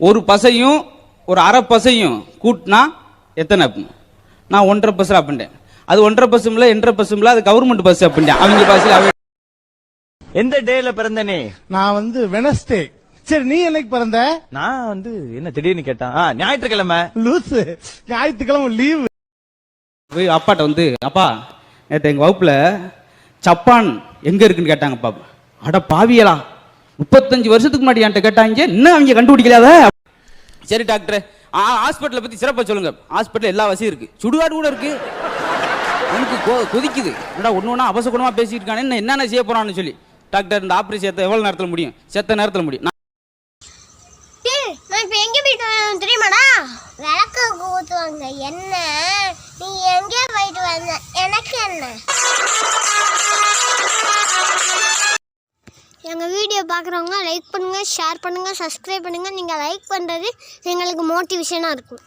ஒரு பசையும் ஒரு அரை பசையும் கூட்டினா எத்தனை நான் ஒன்றரை பஸ் அப்படின்ட்டேன் அது ஒன்றரை பஸ்ஸும்ல எண்டரை பஸ்ஸும்ல அது கவர்மெண்ட் பஸ் அப்படின்ட்டேன் அவங்க பஸ்ஸில் எந்த டேல பிறந்த நீ? நான் வந்து வெனஸ்டே சரி நீ என்னைக்கு பிறந்த? நான் வந்து என்ன திடீர்னு கேட்டான் ஞாயிற்றுக்கிழமை. லூசு. ஞாயிற்றுக்கிழமை லீவு போய் அப்பாட்ட வந்து அப்பா நேற்று எங்கள் வகுப்பில் ஜப்பான் எங்கே இருக்குன்னு கேட்டாங்க அப்பா அட பாவியலா. முப்பத்தஞ்சு வருஷத்துக்கு முன்னாடி என்கிட்ட கேட்டாங்க இன்னும் அவங்க கண்டுபிடிக்கலாத சரி டாக்டர் ஹாஸ்பிட்டலை பற்றி சிறப்பாக சொல்லுங்க. ஹாஸ்பிட்டல் எல்லா வசதியும் இருக்கு. சுடுகாடு கூட இருக்கு. எனக்கு கொ- கொதிக்குது. என்னடா ஒன்று ஒன்றா அவசகுணமாக பேசிட்டு இருக்கானே இன்னும் என்னென்ன செய்ய போறான்னு சொல்லி. டாக்டர் இந்த ஆப்ரேஷன் எவ்வளோ நேரத்தில் முடியும்? செத்த நேரத்தில் முடியும். நான் இப்ப எங்க போயிட்டு வரேன் தெரியுமாடா? விளக்கு ஊத்துவாங்க. என்ன? நீ எங்க போயிட்டு வந்த? எனக்கு என்ன? எங்கள் வீடியோ பார்க்குறவங்க லைக் பண்ணுங்கள் ஷேர் பண்ணுங்கள் சப்ஸ்கிரைப் பண்ணுங்கள் நீங்கள் லைக் பண்ணுறது எங்களுக்கு மோட்டிவேஷனாக இருக்கும்.